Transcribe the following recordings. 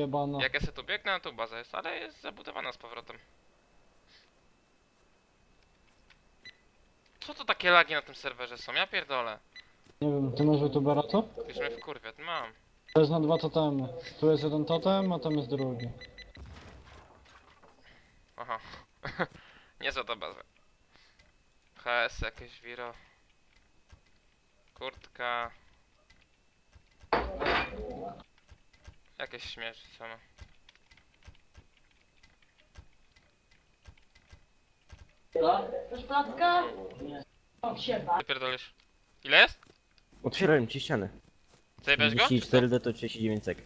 jebana. Jak ja sobie tu biegnę, to baza jest, ale jest zabudowana z powrotem. Co to takie lagi na tym serwerze są? Ja pierdolę. Nie wiem, ty masz youtubera co? Już mnie wkurwia, mam. To jest na dwa totemy. Tu jest jeden totem, a tam jest drugi. Aha. Nie za to bazę. HS, jakieś wiro. Kurtka. Jakieś śmierci same. Masz platka? O, siema. Ty pierdolisz. Ile jest? Otwierałem ci ścianę. Zajebiałeś go? 4D to 39 sek.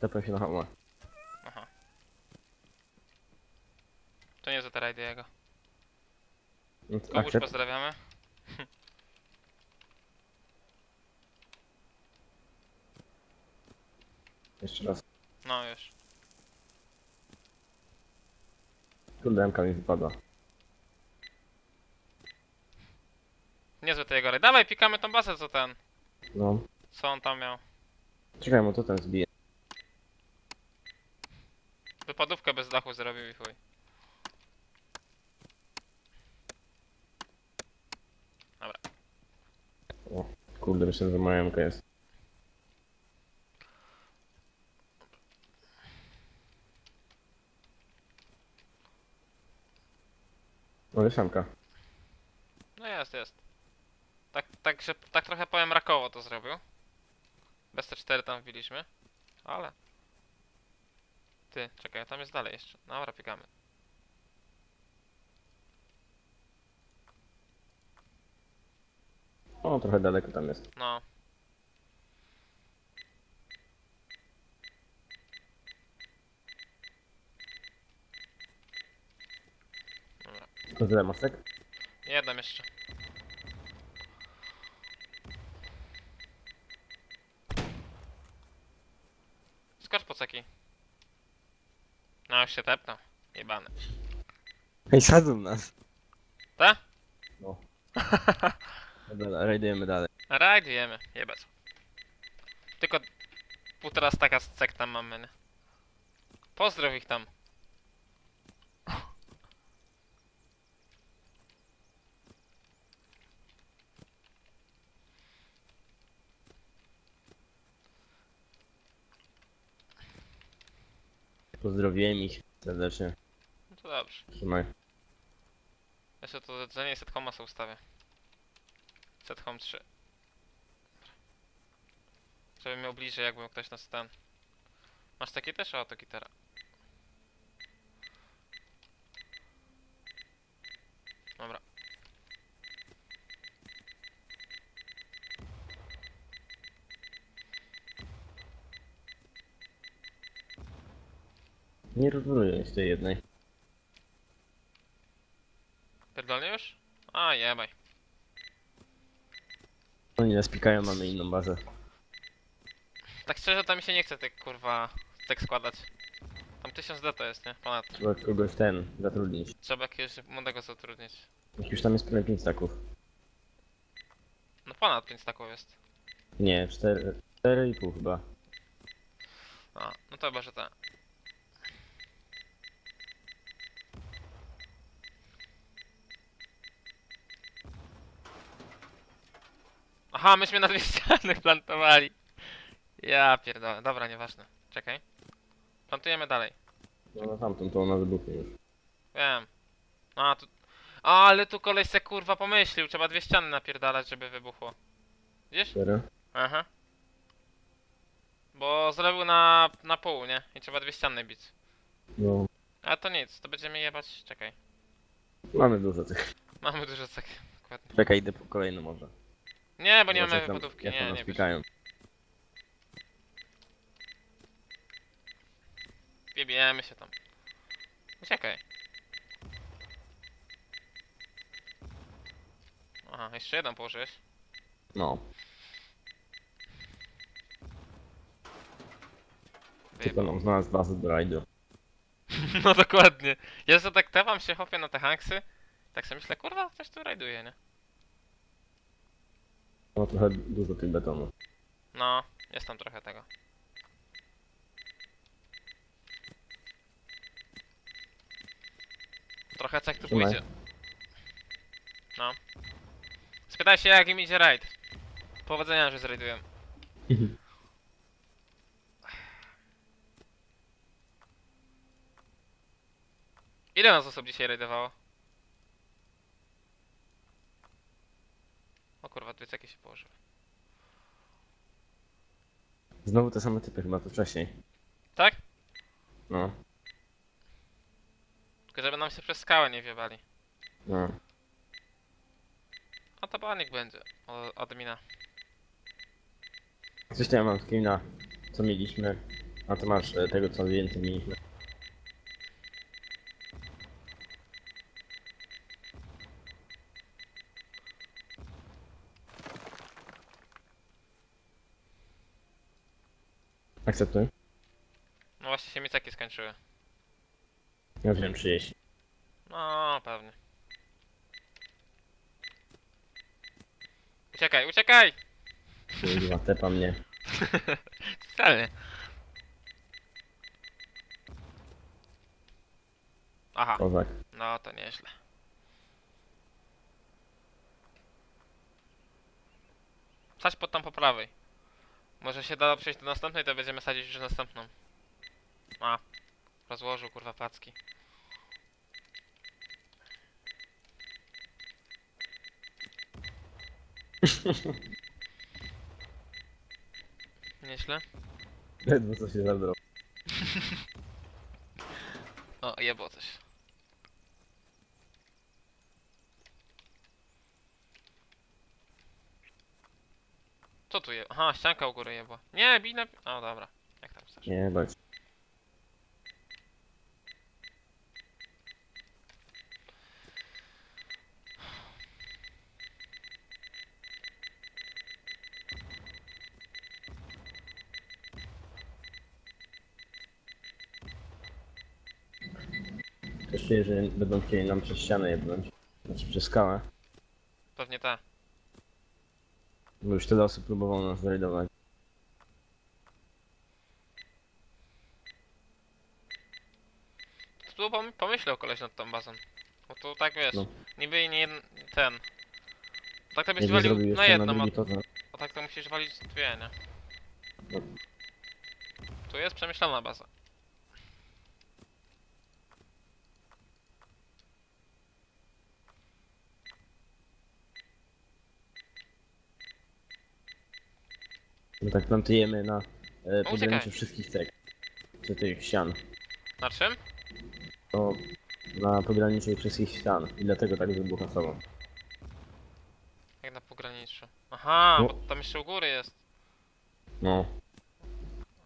Tepłem się na hama. Aha. To nie za te rajdy jego. Kogoś Akcept. pozdrawiamy. Jeszcze raz. No już. Kurde, MK mi wypadła. Niezłe te jego rajdy. Dawaj, pikamy tą bazę co ten. No. Co on tam miał? Czekaj, bo to ten zbije. Wypadówkę bez dachu zrobił i chuj. Kurde, myślę, że moja MK jest. MK. No jest, jest. Tak, tak, że, tak trochę powiem rakowo to zrobił. Bez te 4 tam wbiliśmy. Ale. Ty, czekaj, tam jest dalej jeszcze. Dobra, pikamy. O, trochę daleko tam jest. No. Dobra. To tyle masek? Jedną jeszcze. Skocz po ceki. No już się tepnął. Jebany. Hej, sadzą nas. Ta? No. Dobra, rajdujemy dalej. Rajdujemy, jebać. Tylko półtora staka z cek tam mamy, nie? Pozdrow ich tam. Pozdrowiłem ich serdecznie. No to dobrze. Trzymaj. Jeszcze to jedzenie set homa sobie ustawię. Set home 3. Żebym miał bliżej, jakbym ktoś nas ten. Masz takie też? O, to gitara. Dobra. Nie rozbroję z tej jednej. Pierdolnie już? A, jebaj. Oni nas pikają, mamy inną bazę. Tak szczerze to mi się nie chce tych kurwa tak składać. Tam 1000 D to jest, nie? Ponad. Trzeba kogoś ten zatrudnić. Trzeba jakiegoś młodego zatrudnić. Jak już tam jest prawie 5 staków. No ponad 5 taków jest. Nie, 4, 4,5 chyba. A, no to chyba, że tak. Aha, myśmy na dwie ściany plantowali. Ja pierdolę, dobra, nieważne. Czekaj. Plantujemy dalej. No na tamtą to ona wybuchnie już. Wiem. A, tu... A, ale tu koleś se kurwa pomyślił, trzeba dwie ściany napierdalać, żeby wybuchło. Widzisz? 4. Aha. Bo zrobił na, na pół, nie? I trzeba dwie ściany bić. No, A to nic, to będziemy jebać. Czekaj. mamy dużo tych. Mamy dużo. Dokładnie. Czekaj, idę po kolejną może. Nie, bo nie mamy jak Nie, nas nie bierz. pikają. Wiebiemy się tam. Uciekaj. Aha, jeszcze jeden położyłeś. No, tylko Wyjebał. nam znalazł do rajdu. No dokładnie. Ja za tak się chopię na te hanksy. Tak sobie myślę, kurwa, coś tu rajduje, nie? No trochę dużo tych betonu. No, jest tam trochę tego. Trochę cech tu pójdzie. No. Spytaj się jak im idzie raid. Powodzenia, że zrajduję. Mhm. Ile nas osób dzisiaj rajdowało? Kurwa, ceki się położyły. Znowu te same typy chyba to wcześniej. Tak? No, Tylko żeby nam się przez skałę nie wiebali. no. A to banik będzie. O, admina. Coś tam ja mam screena, co mieliśmy, a to masz e, tego, co więcej mieliśmy. Akceptuj. No właśnie się mi ceki skończyły. Ja wziąłem 30. No, pewnie. Uciekaj, uciekaj! Kurwa, tepa mnie. Specjalnie. Aha, Kozak. no to nieźle. Sadź pod tą po prawej. Może się da przejść do następnej, to będziemy sadzić już następną. A, rozłożył kurwa packi. Nieźle. Ledwo co się zabrał. O, jebło coś. Co tu je? Aha, ścianka u góry jebła. Nie, bij na... O, dobra. Jak tam chcesz. Nie, bać. Też czuję, że będą chcieli nam przez ścianę jebnąć. Znaczy przez skałę. Pewnie tak. Bo już tyle osób próbowało nas zrajdować. Tu pom pomyślał koleś nad tą bazą. Bo tu tak wiesz, No. niby nie jeden, ten. Tak to byś Jakby walił na jeszcze na jedną, a, drugi to, to a tak to musisz walić dwie, nie? No. Tu jest przemyślana baza. My tak plantujemy na e, uciekaj. pograniczu wszystkich cek. Czy tych ścian. Na czym? To na pograniczu wszystkich ścian. I dlatego tak wybucha sobą. Jak na pograniczu. Aha, No. bo tam jeszcze u góry jest. No.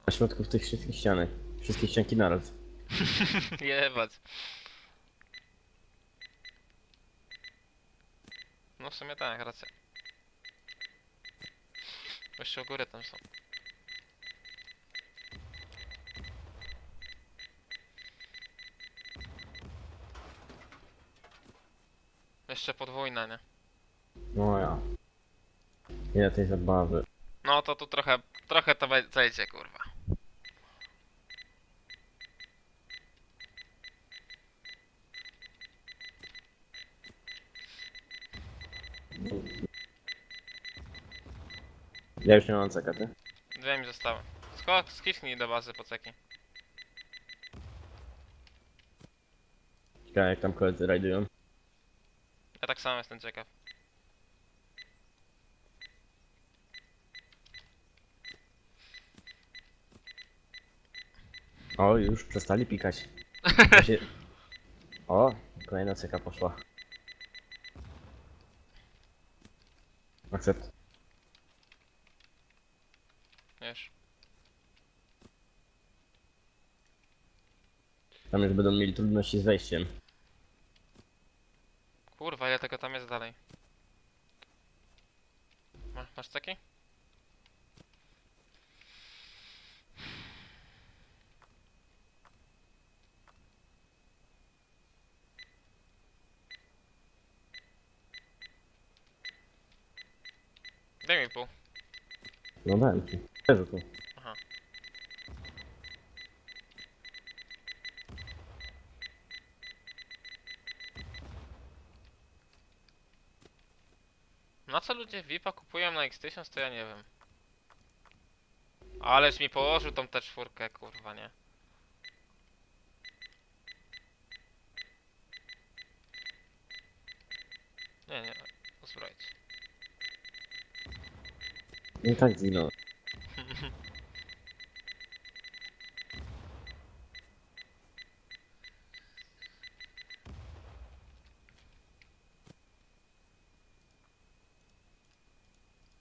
Na środku tych wszystkich ścianek. Wszystkie ścianki naraz. Jebać. No w sumie tak, racja. Jeszcze u góry tam są. Jeszcze podwójna, nie? No ja. Ile tej zabawy. No to tu trochę, trochę to wej- zejdzie, kurwa. Ja już nie mam ceka, ty? Dwie mi zostały. Skok, skichnij do bazy po ceki. Ciekawe jak tam koledzy rajdują. Ja tak samo jestem ciekaw. O, już przestali pikać. Się... O, kolejna ceka poszła. Akcept. Wiesz. Tam już będą mieli trudności z wejściem. Kurwa, ile tego tam jest dalej? Ma, masz ceki? Daj mi pół. No dałem ci. Leży tu. Aha. Na co ludzie VIPa kupują na X1000 to ja nie wiem. Ależ mi położył tą tę czwórkę, kurwa, nie? Nie, nie, uzbroić. I tak zginął.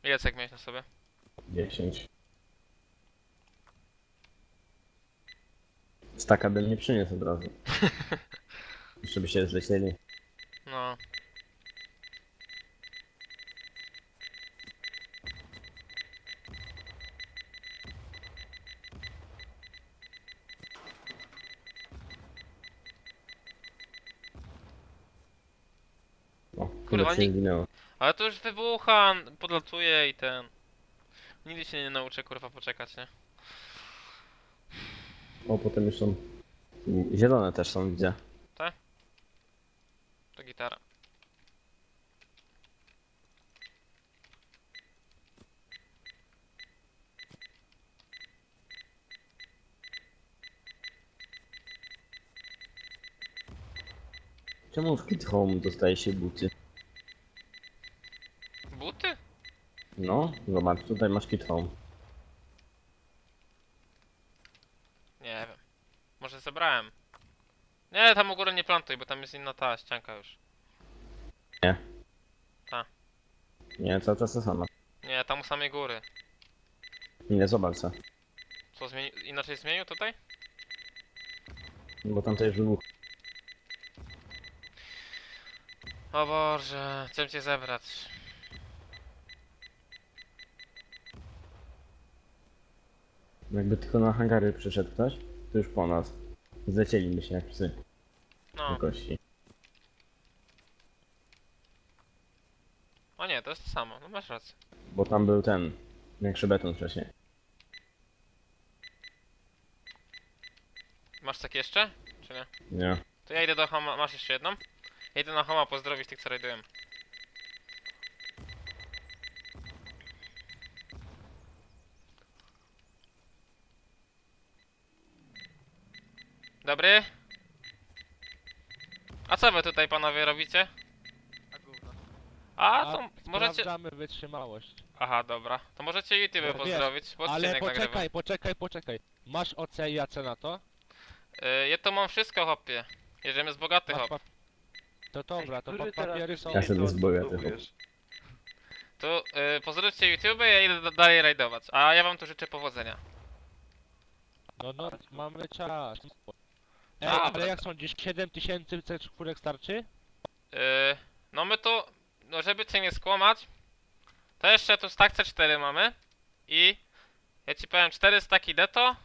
Ile cek miałeś na sobie? 10. Staka bym nie przyniósł od razu. Jeszcze by się zlecieli. No. O, Kurwa, się nie- zginęło. Ale to już wybucha, podlatuje i ten. Nigdy się nie nauczę kurwa poczekać, nie? O, potem już są... Zielone też są, widzę. To gitara. Czemu w Kid Home dostaje się buty? Buty? No, zobacz, tutaj masz Kid Home. Nie wiem. Może zebrałem. Nie, tam u góry nie plantuj, bo tam jest inna ta ścianka już. Nie, cały czas to samo. Nie, tam u samej góry. Nie, zobacz co. Co, zmieni inaczej zmienił tutaj? Bo tam już wybuch. O Boże, chcę cię zebrać. Jakby tylko na hangary przyszedł ktoś, to już po nas. Zlecieliby się jak psy No. kości. O nie, to jest to samo, no masz rację. Bo tam był ten, większy beton wcześniej. Masz tak jeszcze? Czy nie? Nie. To ja idę do Homa, masz jeszcze jedną? Ja idę na Homa pozdrowić tych, co rajdują. Dobry? A co wy tutaj panowie robicie? A gówno. A, to możecie... Sprawdzamy wytrzymałość. Aha, dobra. To możecie YouTube No wiesz, pozdrowić, bo Ale odcinek nagrywam. poczekaj, poczekaj, poczekaj. Masz OC i AC na to? Y, ja to mam wszystko, hopie. Jedziemy z bogaty Masz hop. pa- To dobra, to pa papiery są. Ja to zboję, ty odbudowujesz? To y, pozdrówcie YouTube, ja idę da- dalej rajdować. A ja wam tu życzę powodzenia. No no, mamy czas. Ej, Dobra. ale jak sądzisz, 7000 C4 starczy? Yy, no my tu, no żeby cię nie skłamać, to jeszcze tu stack C4 mamy i ja ci powiem 4 staki deto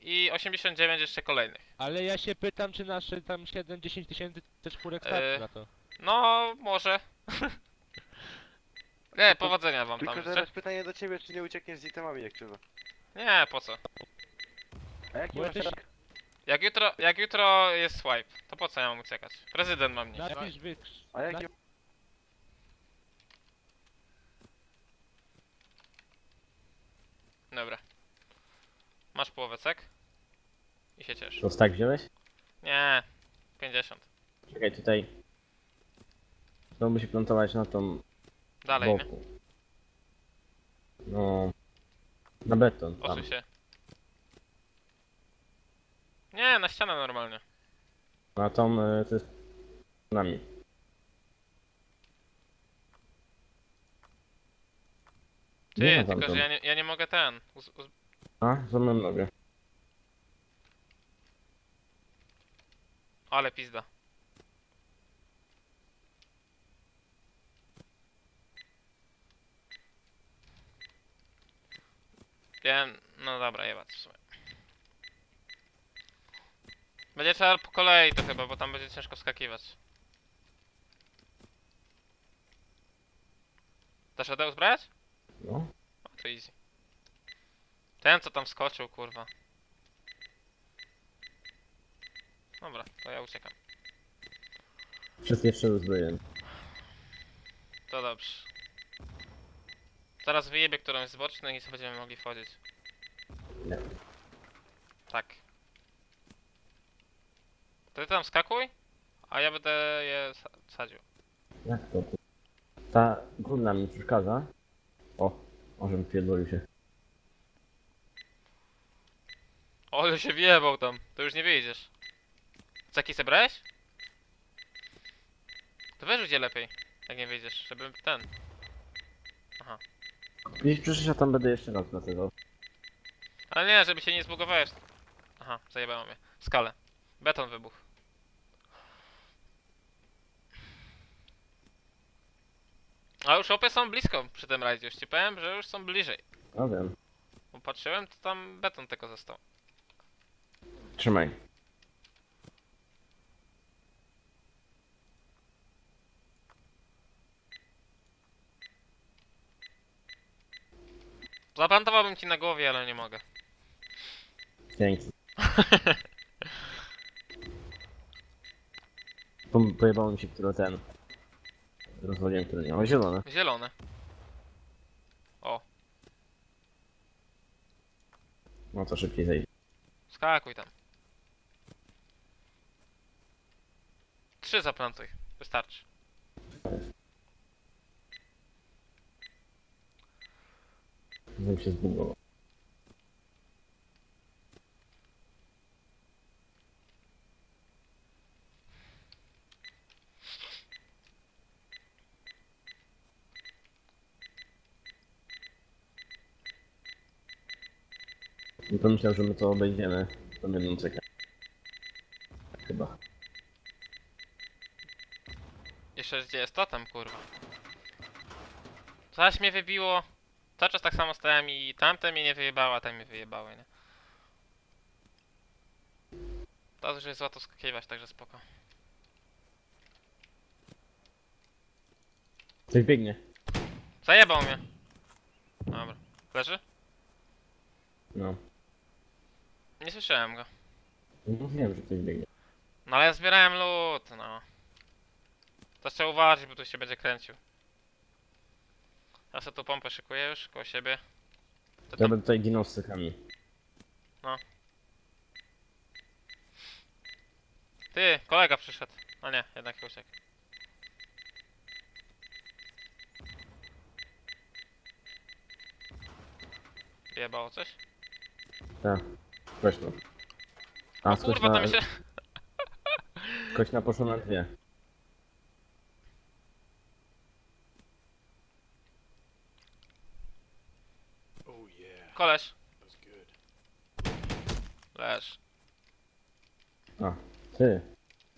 i 89 jeszcze kolejnych. Ale ja się pytam, czy nasze tam 7-10 tysięcy C4 starczy Eee, na to. No, może. nie, powodzenia wam Tylko tam życzę. teraz pytanie do ciebie, czy nie uciekniesz z itemami jak trzeba. Nie, po co? A jaki Bo masz jesteś- rank? Jak jutro, jak jutro jest swipe, to po co ja mam uciekać? Prezydent ma mnie. Napisz wy... A. Dobra. Masz połowę cek? I się ciesz. To tak wziąłeś? Nie, 50. Czekaj, tutaj. To musi plantować na tą Dalej, nie? boku. No. Na beton. Tam. Się. Nie, na ścianę normalnie. Na tą, y, to jest nami. Ty, Nie ma tylko że ja nie, ja nie mogę ten. Uz, uz... A, za mną nogę. Ale pizda. Wiem, no dobra, jebać w sumie. Będzie trzeba po kolei to chyba, bo tam będzie ciężko skakiwać. Dasz radę uzbrajać? No. O, to easy. Ten co tam skoczył, kurwa. Dobra, to ja uciekam. Wszystkie trzy uzbrojone. To dobrze. Zaraz wyjebie którąś z bocznych i sobie będziemy mogli wchodzić. Nie. Tak. To ty tam skakuj, a ja będę je sa- sadził. Jak to? Ta górna mi przeszkadza. O, może pierdolił się. Ole się wjebał tam, to już nie wyjdziesz. Ceki zebrałeś? To wyrzuć je lepiej, jak nie wyjdziesz, żeby ten. Gdzieś przyszedł, ja tam będę jeszcze raz wlatywał. Ale nie, żeby się nie zbugowałeś. Aha, zajebało mnie. Skalę. Beton wybuchł. A już opy są blisko przy tym rajdzie, już ci powiem, że już są bliżej. No wiem. Bo patrzyłem, to tam beton tylko został. Trzymaj. Zaplantowałbym ci na głowie, ale nie mogę. Dzięki. Po, pojebało mi się, który ten... Rozwaliłem, który nie. O, zielone. Zielone. O, No to szybciej zejdzie. skakuj tam. Trzy zaplantuj, wystarczy. Bym się zbugował. I pomyślał, że my to obejdziemy tą jedną cekę. Chyba. Jeszcze gdzie jest totem, kurwa. Zaś mnie wybiło. Cały czas tak samo stałem i tamte mnie nie wyjebało, a te mnie wyjebały, nie? To już jest złato skakiwać, także spoko. Coś biegnie. Zajebał mnie. Dobra. Leży? No. Nie słyszałem go. Mówiłem, że ktoś biegnie. No ale ja zbierałem lód, no. To trzeba uważać, bo tu się będzie kręcił. Ja sobie tu pompę szykuję już koło siebie. To Ja tam, będę tutaj ginął z cekami. ty, kolega przyszedł. No nie, jednak uciekł. Jebało coś? Tak. Weź no. A, O kurwa, tam się... Kośna poszła na dwie. Koleś. Leż. A, ty.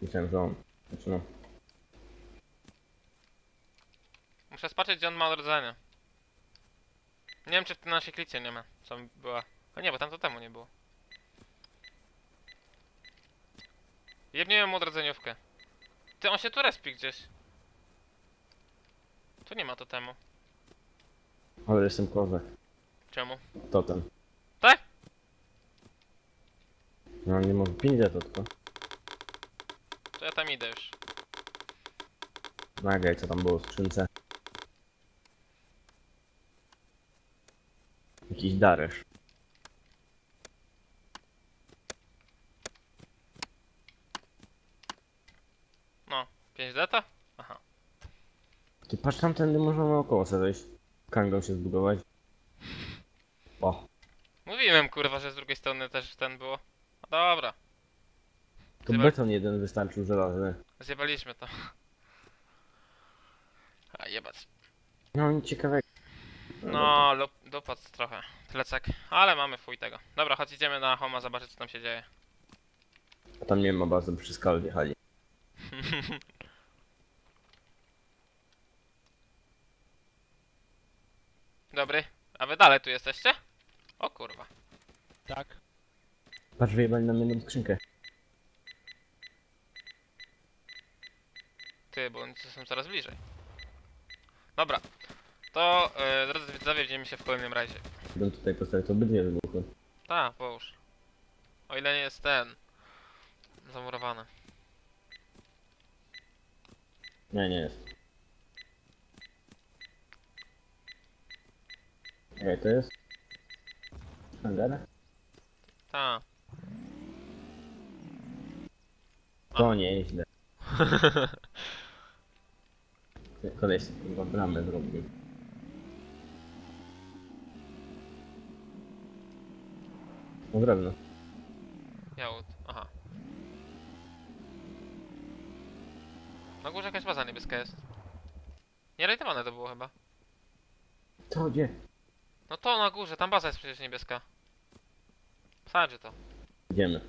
Myślałem, że on. Znaczy no. Muszę spatrzeć, gdzie on ma odrodzenie. Nie wiem, czy w tej naszej klicie nie ma. Co była. No nie, bo tam to temu nie było. Jebniłem mu odrodzeniówkę. Ty, on się tu respi gdzieś. Tu nie ma to temu. Ale jestem kozak. Czemu? Totem. Tak? No nie mogę. 5 to tylko. To ja tam idę już. Nagraj co tam było w skrzynce. Jakiś daresz. No, 5 deta? Aha. Ty patrz tamtędy można naokoło sobie wejść. Kangą się zbudować. O, Mówiłem kurwa, że z drugiej strony też ten było. No dobra, to Chyba- beton jeden wystarczył żelazny. zjebaliśmy to. A jebać. No nic ciekawego. No, lup- dupat trochę. Plecak. Ale mamy fuj tego. Dobra, chodź idziemy na homa zobaczyć co tam się dzieje. A tam nie ma bazy, przy skale wjechali. Dobry. A wy dalej tu jesteście? O kurwa. Tak. Patrz, wyjebali nam jedną skrzynkę. Ty, bo oni są coraz bliżej. Dobra. To, yy, drodzy widzowie, widzimy się w kolejnym razie. Bym tutaj postawił, to obydwie wybuchły. Ta, połóż. O ile nie jest ten. Zamurowany. Nie, nie jest. Czekaj, to jest... Hangar? Ta. To nie źle. Koleś chyba bramę zrobił. No drewno. Jałut. Aha. Na górze jakaś baza niebieska jest. Nie rajtowane to było chyba. Co, gdzie? No to na górze, tam baza jest przecież niebieska. Wsadźcie to. Idziemy.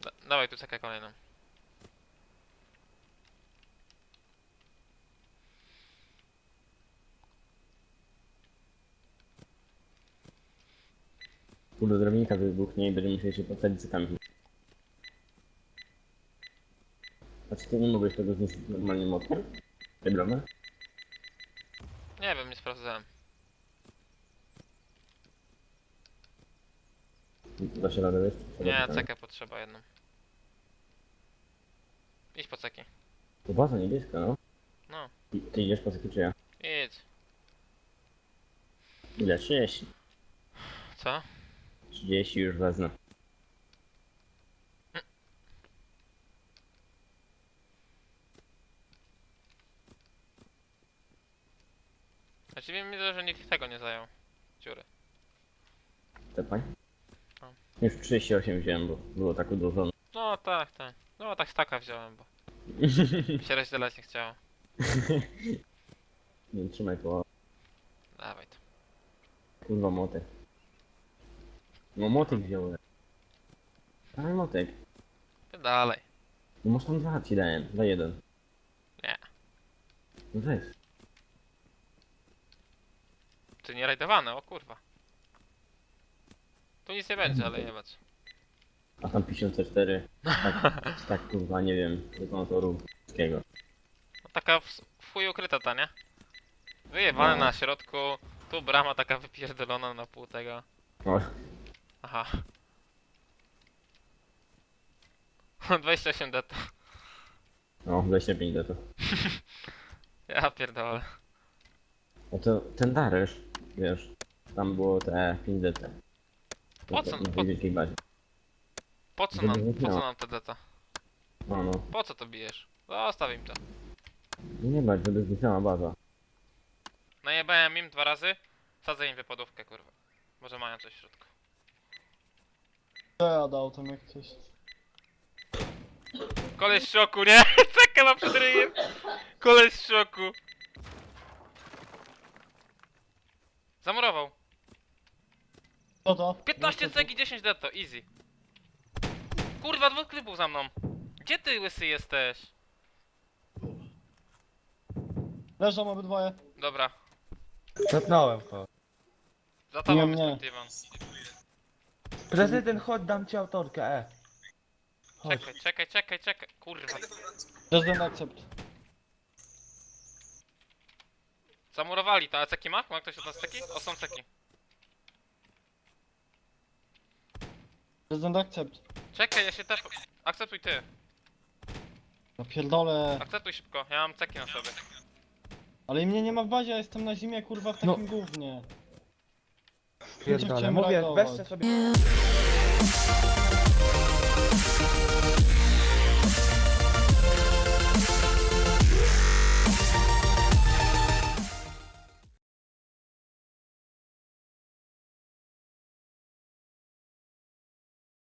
Da dawaj tu cekę kolejną. Kurde, drewnika wybuchnie i będziemy musieli się postawić z kamień. A czy ty nie mogłeś tego zniszczyć normalnie motkiem? Tej bramy? Nie wiem, nie sprawdzałem. Da się radę wejść? Nie, cekę potrzeba jedną. Idź po ceki. To baza niebieska, no. No. I ty idziesz po takie czy ja? Idź. Ile? 30. Co? 30 już wezmę. Właściwie mi to, że nikt tego nie zajął. Dziury. Tepaj. O. Już 38 wziąłem, bo było tak udłużone. No tak, tak. No tak staka wziąłem, bo mi się rozdzielać nie chciało. Nie trzymaj po Dawaj to. kurwa motek. No motek wziąłem. Ale motek. Ty Dalej. No może tam dwa ci dałem, za jeden. Nie. No weź. Ty nie rajdowane, o kurwa. Tu nic nie będzie, ale jebać. A tam 54. Tak, tak kurwa, nie wiem, detonatorów wszystkiego. No taka w, w chuj ukryta ta, nie? Wyjebane No. na środku. Tu brama taka wypierdolona na pół tego. O, Aha. 28 deto. no 25 do to. Ja pierdolę. O to ten Daresz, wiesz, tam było te 5 DT. Po co- Na po- tej wielkiej bazie. Po co nam, po co nam te deto? No, no. Po co to bijesz? Zostaw im to. Nie bać, żeby zniknęła baza. Najebałem im dwa razy. Sadzę im wypadówkę, kurwa. Może mają coś w środku. Co ja dał tam jak coś? Koleś w szoku, nie? Cekę ma przed ryjem. Koleś w szoku. Zamurował. Co to? 15 No co to? cegi, 10 detto, easy. Kurwa, dwóch klipów za mną. Gdzie ty łysy jesteś? Leżą obydwoje. Dobra, Zapnąłem to. za tobą Nie, jestem nie. Tivan. Prezydent, chodź, dam ci autorkę, e. Chodź. Czekaj, czekaj, czekaj, czekaj. Kurwa. Resident accept. Zamurowali to, a ceki ma? Ma ktoś od nas ceki? O, są ceki. Resident accept. Czekaj, ja się tep... Akceptuj ty. No pierdolę. Akceptuj szybko, ja mam ceki na sobie. Ale i mnie nie ma w bazie, ja jestem na zimie kurwa w takim gównie. Pierdolę, mówię, weźcie sobie...